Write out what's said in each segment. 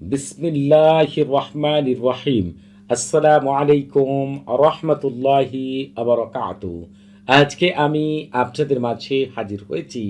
বিসমিল্লাহ রহমান রহিম আসসালামু আলাইকুম রহমতুল্লাহি আবরকাত আজকে আমি আপনাদের মাঝে হাজির হয়েছি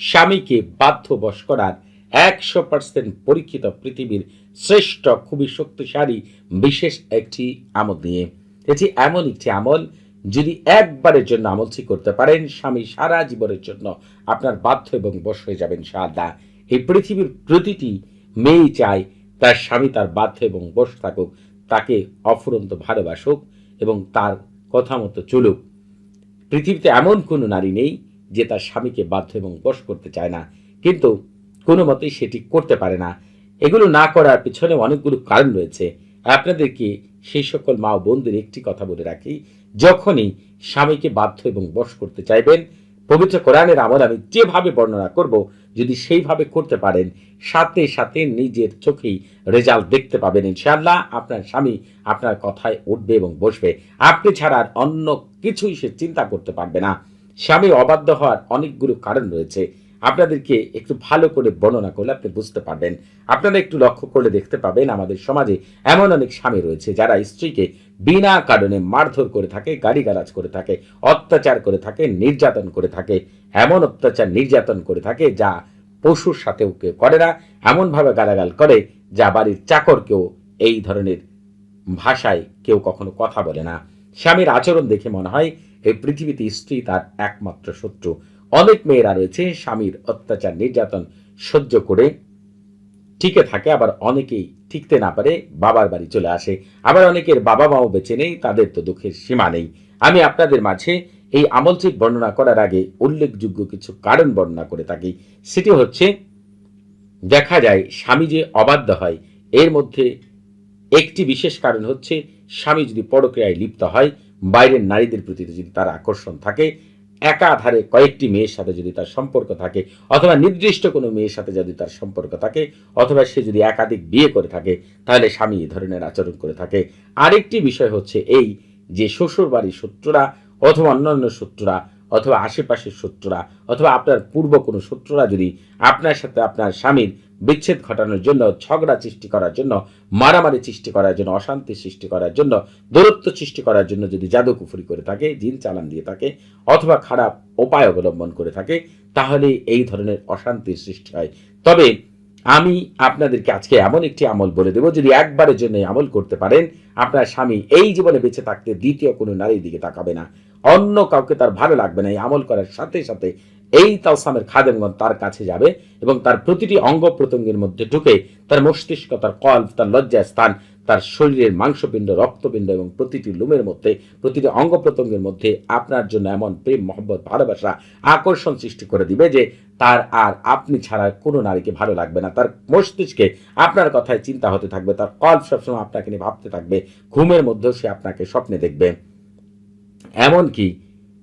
স্বামীকে বাধ্যবশ করার একশো পার্সেন্ট পরীক্ষিত পৃথিবীর শ্রেষ্ঠ, খুবই শক্তিশালী, বিশেষ একটি আমল নিয়ে। এটি এমন একটি আমল যদি একবারের জন্য আমলটি করতে পারেন, স্বামী সারা জীবনের জন্য আপনার বাধ্য এবং বশ হয়ে যাবেন সাদা এই পৃথিবীর প্রতিটি মেয়েই চায় তার স্বামী তার বাধ্য এবং বশ থাকুক, তাকে অফুরন্ত ভালোবাসুক এবং তার কথা মতো চলুক। পৃথিবীতে এমন কোনো নারী নেই যে তার স্বামীকে বাধ্য এবং বশ করতে চায় না। কিন্তু কোনো মতেই সেটি করতে পারে না। এগুলো না করার পিছনে অনেকগুলো কারণ রয়েছে। আপনাদেরকে সেই সকল মা ও বোনদের একটি কথা বলে রাখি। যখনই স্বামীকে বাধ্য এবং বশ করতে চাইবেন পবিত্র কোরআনের আমল আমি যেভাবে বর্ণনা করব, যদি সেইভাবে করতে পারেন, সাথে সাথে নিজের চোখেই রেজাল্ট দেখতে পাবেন ইনশাআল্লাহ। আপনার স্বামী আপনার কথায় উঠবে এবং বসবে। আপনি ছাড়া আর অন্য কিছুই সে চিন্তা করতে পারবে না। স্বামী অবাধ্য হওয়ার অনেকগুলো কারণ রয়েছে। আপনাদেরকে একটু ভালো করে বর্ণনা করলে আপনি বুঝতে পারবেন। আপনারা একটু লক্ষ্য করলে দেখতে পাবেন, আমাদের সমাজে এমন অনেক স্বামী রয়েছে যারা স্ত্রীকে বিনা কারণে মারধর করে থাকে, গালিগালাজ করে থাকে, অত্যাচার করে থাকে, নির্যাতন করে থাকে, এমন অত্যাচার নির্যাতন করে থাকে যা পশুর সাথেও কেউ করে না, এমনভাবে গালাগাল করে যা বাড়ির চাকরকেও এই ধরনের ভাষায় কেউ কখনো কথা বলে না। স্বামীর আচরণ দেখে মনে হয় এই পৃথিবীতে স্ত্রী তার একমাত্র শত্রু। অনেক মেয়েরা রয়েছে, স্বামীর অত্যাচার, নির্যাতন সহ্য করে টিকে থাকে, আবার অনেকেই টিকতে না পারে, বাবার বাড়ি চলে আসে। আবার অনেকের বাবা মাও বেঁচে নেই, তাদের তো দুঃখের সীমা নেই। আমি আপনাদের মাঝে এই আমলচিক বর্ণনা করার আগে উল্লেখযোগ্য কিছু কারণ বর্ণনা করে থাকি। সেটি হচ্ছে, দেখা যায় স্বামী যে অবাধ্য হয়, এর মধ্যে একটি বিশেষ কারণ হচ্ছে, স্বামী যদি পরক্রিয়ায় লিপ্ত হয়, বাইরের নারীদের প্রতি যদি তার আকর্ষণ থাকে একাধারে কয়েকটি মেয়ের সাথে যদি তার সম্পর্ক থাকে, অথবা নির্দিষ্ট কোনো মেয়ের সাথে যদি তার সম্পর্ক থাকে, অথবা সে যদি একাধিক বিয়ে করে থাকে, তাহলে স্বামী এই ধরনের আচরণ করে থাকে। আরেকটি বিষয় হচ্ছে এই যে শ্বশুর বাড়ির শত্রুরা অথবা অন্যান্য শত্রুরা অথবা আশেপাশের শত্রুরা অথবা আপনার পূর্ব কোনো শত্রুরা যদি আপনার সাথে আপনার স্বামীর বিচ্ছেদ ঘটানোর জন্য, ঝগড়া সৃষ্টি করার জন্য, মারামারি সৃষ্টি করার জন্য, অশান্তি সৃষ্টি করার জন্য, দূরত্ব সৃষ্টি করার জন্য যদি জাদুকুফুরি করে থাকে, জিন চালান দিয়ে থাকে, অথবা খারাপ উপায় অবলম্বন করে থাকে, তাহলে এই ধরনের অশান্তির সৃষ্টি হয়। তবে আমি আপনাদেরকে আজকে এমন একটি আমল বলে দেব, যদি একবারের জন্য আমল করতে পারেন, আপনার স্বামী এই জীবনে বেঁচে থাকতে দ্বিতীয় কোনো নারীর দিকে তাকাবে না। অন্য কাউকে তার ভালো লাগবে না, এই আমল করার সাথে সাথে এই তালসামের খাদেমগণ তার কাছে যাবে এবং তার প্রতিটি অঙ্গ প্রত্যঙ্গের মধ্যে ঢুকে তার মস্তিষ্ক, তার কল্প, তার লজ্জা স্থান, তার শরীরের মাংসপিণ্ড, রক্তপিণ্ড এবং প্রতিটি লুমের মধ্যে, প্রতিটি অঙ্গ প্রত্যঙ্গের মধ্যে আপনার জন্য এমন প্রেম, মহব্বত, ভালোবাসা আকর্ষণ সৃষ্টি করে দিবে যে তার আর আপনি ছাড়া কোনো নারীকে ভালো লাগবে না। তার মস্তিষ্কে আপনার কথায় চিন্তা হতে থাকবে, তার কল সবসময় আপনাকে নিয়ে ভাবতে থাকবে, ঘুমের মধ্যেও সে আপনাকে স্বপ্নে দেখবে। এমনকি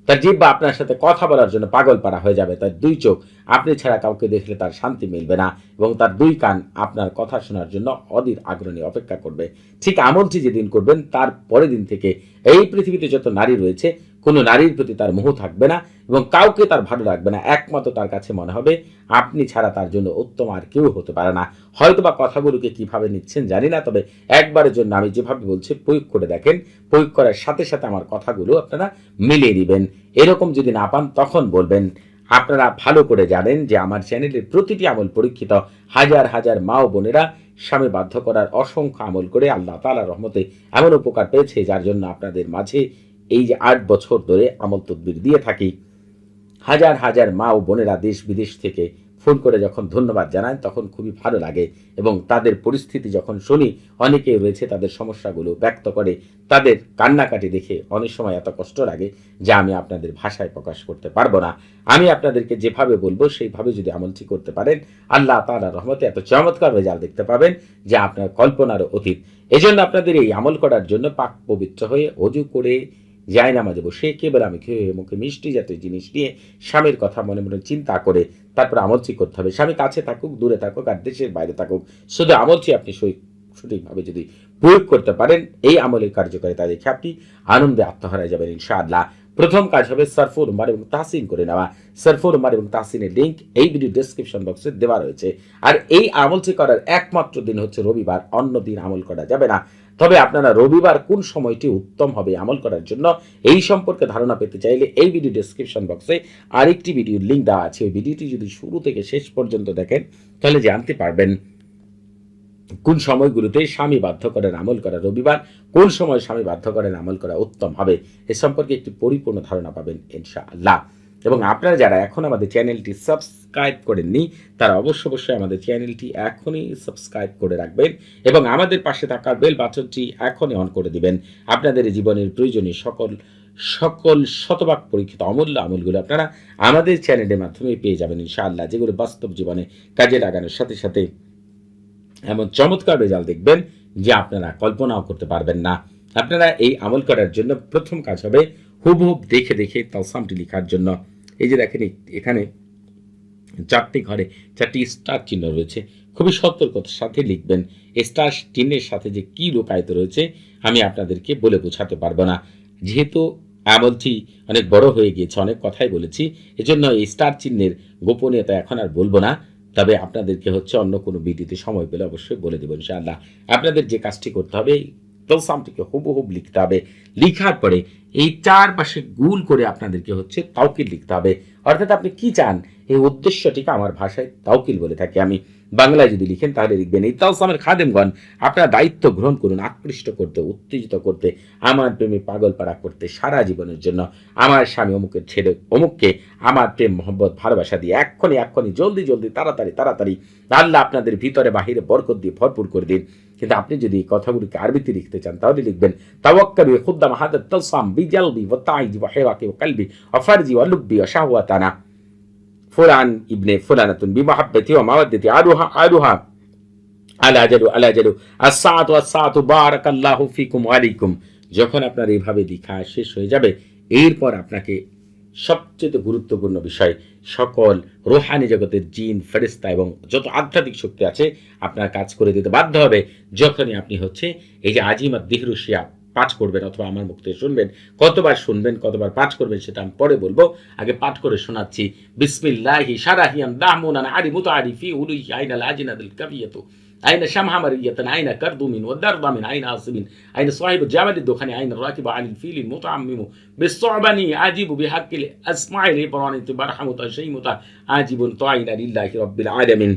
তার জিব্বা আপনার সাথে কথা বলার জন্য পাগল পাড়া হয়ে যাবে। তার দুই চোখ আপনি ছাড়া কাউকে দেখলে তার শান্তি মিলবে না এবং তার দুই কান আপনার কথা শোনার জন্য অধীর আগ্রহী অপেক্ষা করবে। ঠিক আমলটি যেদিন করবেন, তার পরের দিন থেকে এই পৃথিবীতে যত নারী রয়েছে কোনো নারীর প্রতি তার মোহ থাকবে না এবং কাউকে তার ভালো লাগবে না। একমাত্র তার কাছে মনে হবে, আপনি ছাড়া তার জন্য উত্তম আর কেউ হতে পারে না। হয়তো বা কথাগুলোকে কীভাবে নিচ্ছেন জানি না, তবে একবারের জন্য আমি যেভাবে বলছি, প্রয়োগ করে দেখেন। প্রয়োগ করার সাথে সাথে আমার কথাগুলো আপনারা মিলিয়ে দিবেন এরকম যদি না পান, তখন বলবেন, আপনারা ভালো করে জানেন যে আমার চ্যানেলের প্রতিটি আমল পরীক্ষিত। হাজার হাজার মা ও বোনেরা স্বামী বাধ্য করার অসংখ্য আমল করে আল্লাহ তালা রহমতে এমন উপকার পেয়েছে যার জন্য আপনাদের মাঝে এই যে আট বছর ধরে আমল তদবির দিয়ে থাকি, হাজার হাজার মা ও বোনেরা দেশ বিদেশ থেকে ফোন করে যখন ধন্যবাদ জানায়, তখন খুবই ভালো লাগে এবং তাদের পরিস্থিতি যখন শুনি অনেকে রয়েছে তাদের সমস্যাগুলো ব্যক্ত করে, তাদের কান্নাকাটি দেখে অনেক সময় এত কষ্ট লাগে যা আমি আপনাদের ভাষায় প্রকাশ করতে পারব না। আমি আপনাদেরকে যেভাবে বলব, সেইভাবে যদি আমলটি করতে পারেন, আল্লাহ তালা রহমতে এত চমৎকার রেজাল্ট দেখতে পাবেন যা আপনার কল্পনারও অতীত। এজন্য আপনাদের এই আমল করার জন্য পাক পবিত্র হয়ে অজু করে যায় নামাজে বসে কেবল আমি খেয়ে মুখে মিষ্টি জাতীয় জিনিস নিয়ে স্বামীর কথা মনে মনে চিন্তা করে তারপর আমলচি করতে হবে। স্বামী কাছে থাকুক, দূরে থাকুক, আর দেশের বাইরে থাকুক, শুধু আমলচি আপনি সই, সঠিকভাবে যদি প্রয়োগ করতে পারেন, এই আমলের কার্যকারিতা দেখে আপনি আনন্দে আত্মহারায় যাবেন ইনশাআল্লাহ। প্রথম কাজ হবে সারফুর উমার এবং তাহসিন করে নেওয়া। সারফুর উমার এবং তাহসিনের লিঙ্ক এই ভিডিও ডেসক্রিপশন বক্সে দেওয়া রয়েছে। আর এই আমলটি করার একমাত্র দিন হচ্ছে রবিবার, অন্য দিন আমল করা যাবে না। তবে আপনারা রবিবার কোন সময়টি উত্তম হবে আমল করার জন্য এই সম্পর্কে ধারণা পেতে চাইলে এই ভিডিও ডেসক্রিপশন বক্সে আরেকটি ভিডিওর লিঙ্ক দেওয়া আছে। ওই ভিডিওটি যদি শুরু থেকে শেষ পর্যন্ত দেখেন, তাহলে জানতে পারবেন কোন সময়গুলোতে স্বামী বাধ্য করেন আমল করা রবিবার, কোন সময় স্বামী বাধ্য করেন আমল করা উত্তম হবে। এ সম্পর্কে একটি পরিপূর্ণ ধারণা পাবেন ইনশাআল্লাহ। এবং আপনারা যারা এখন আমাদের চ্যানেলটি সাবস্ক্রাইব করেননি, তারা অবশ্য অবশ্যই আমাদের চ্যানেলটি এখনই সাবস্ক্রাইব করে রাখবেন এবং আমাদের পাশে থাকা বেল বাটনটি এখনই অন করে দিবেন। আপনাদের জীবনের প্রয়োজনীয় সকল সকল শতভাগ পরীক্ষিত অমূল্য আমলগুলো আপনারা আমাদের চ্যানেলের মাধ্যমে পেয়ে যাবেন ইনশাআল্লাহ, যেগুলো বাস্তব জীবনে কাজে লাগানোর সাথে সাথে এমন চমৎকার রেজাল্ট দেখবেন যে আপনারা কল্পনাও করতে পারবেন না। আপনারা এই আমল করার জন্য প্রথম কাজ হবে হুবহুব দেখে দেখে তালসামটি লেখার জন্য। এই যে দেখেন এখানে চারটি ঘরে চারটি স্টার চিহ্ন রয়েছে। খুবই সতর্কতার সাথে লিখবেন স্টার চিহ্নের সাথে যে কি লুকায়িত রয়েছে, আমি আপনাদেরকে বলে বোঝাতে পারব না। যেহেতু আমলটি অনেক বড় হয়ে গিয়েছে, অনেক কথাই বলেছি, এজন্য এই স্টার চিহ্নের গোপনীয়তা এখন আর বলব না। তবে আপনাদেরকে হচ্ছে অন্য কোনো ভিডিওতে সময় পেলে অবশ্যই বলে দেবো ইনশাআল্লাহ। আপনাদের যে কাজটি করতে হবে তলসামটিকে হুবহুব লিখতে হবে। লিখার পরে এই চারপাশে গুল করে আপনাদেরকে হচ্ছে তাওকিল লিখতে হবে। অর্থাৎ আপনি কি চান? এই উদ্দেশ্যটিকে আমার ভাষায় তাওকিল বলে থাকি আমি। বাংলায় যদি লিখেন তাহলে লিখবেন, এই তালসামের খাদেমগণ, আপনার দায়িত্ব গ্রহণ করুন, আকৃষ্ট করতে, উত্তেজিত করতে, আমার প্রেমে পাগল পাড়া করতে সারা জীবনের জন্য। আমার স্বামী অমুকের ছেলে অমুককে আমার প্রেম, মোহব্বত, ভালোবাসা দিয়ে এক্ষণি এক্ষণি, জলদি জলদি, তাড়াতাড়ি তাড়াতাড়ি, আল্লাহ আপনাদের ভিতরে বাহিরে বরকত দিয়ে ভরপুর করে দিন। কিন্তু আপনি যদি এই কথাগুলিকে আরবিতে লিখতে চান, তাহলে লিখবেন, তাওয়াক্কালু ইবনে ফুলানাতুন বিমাহাব্বতি ওয়া যখন আপনার এইভাবে লেখা শেষ হয়ে যাবে, এরপর আপনাকে সবচেয়ে গুরুত্বপূর্ণ বিষয়, সকল রোহানি জগতের জিন ফেরিস্তা এবং যত আধ্যাত্মিক শক্তি আছে, আপনার কাজ করে দিতে বাধ্য হবে। যখনই আপনি হচ্ছে এই যে আজিমাত দিহরুশিয়া পাঠ করবেন অথবা আমার মুখ থেকে শুনবেন, কতবার শুনবেন, কতবার পাঠ করবেন সেটা আমি পরে বলব। আগে পাঠ করে শোনাচ্ছি। বিসমিল্লাহি সারাহিয়াম দামুনান আরি মুতারিফি উলুই আইনাল আজিনাদুল কাবিয়াতু। أين شمها مرية أين كردم والدرض من أين عاصب أين صاحب الجبل الدخن أين الراكب عن الفيل المتعمم بالصعبني عجيب بحق الأسماع الإبراني برحم تشيم عجيب طعين لله رب العالمين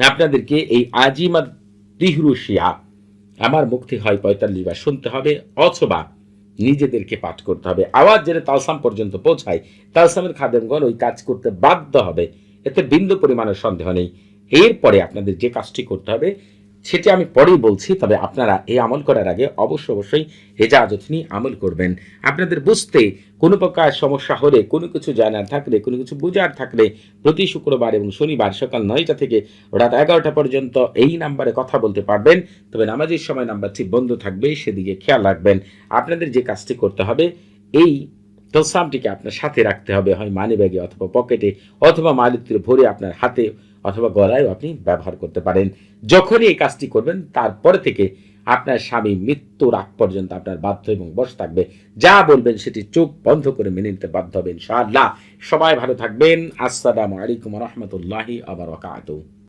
আপনাদেরকে এই আজিমা দিহরুশিয়া আমার মুক্তি হয় পঁয়তাল্লিশ বার শুনতে হবে অথবা নিজেদেরকে পাঠ করতে হবে আওয়াজ যেটা তালসাম পর্যন্ত পৌঁছায় তালসামের খাদেমগণ ওই কাজ করতে বাধ্য হবে এতে বিন্দু পরিমাণের সন্দেহ নেই এরপরে আপনাদের যে কাজটি করতে হবে, সেটি আমি পরেই বলছি, তবে আপনারা এই আমল করার আগে অবশ্য অবশ্যই হেজাজত নিয়ে আমল করবেন। আপনাদের বুঝতে কোনো প্রকার সমস্যা হলে, কোনো কিছু জানার থাকলে, কোনো কিছু বোঝার থাকলে প্রতি শুক্রবার এবং শনিবার সকাল নয়টা থেকে রাত এগারোটা পর্যন্ত এই নাম্বারে কথা বলতে পারবেন। তবে নামাজের সময় নাম্বারটি বন্ধ থাকবে, সেদিকে খেয়াল রাখবেন। আপনাদের যে কাজটি করতে হবে, এই তলসামটিকে আপনার সাথে রাখতে হবে, হয় মানি ব্যাগে অথবা পকেটে অথবা মালিত্রে ভরে আপনার হাতে অথবা গলায়ও আপনি ব্যবহার করতে পারেন। যখনই এই কাজটি করবেন, তারপরে থেকে আপনার স্বামী মৃত্যুর আগ পর্যন্ত আপনার বাধ্য এবং বস থাকবে। যা বলবেন সেটি চোখ বন্ধ করে মেনে নিতে বাধ্য হবেন ইনশাআল্লাহ। সবাই ভালো থাকবেন। আসসালামু আলাইকুম রহমতুল্লাহি আবার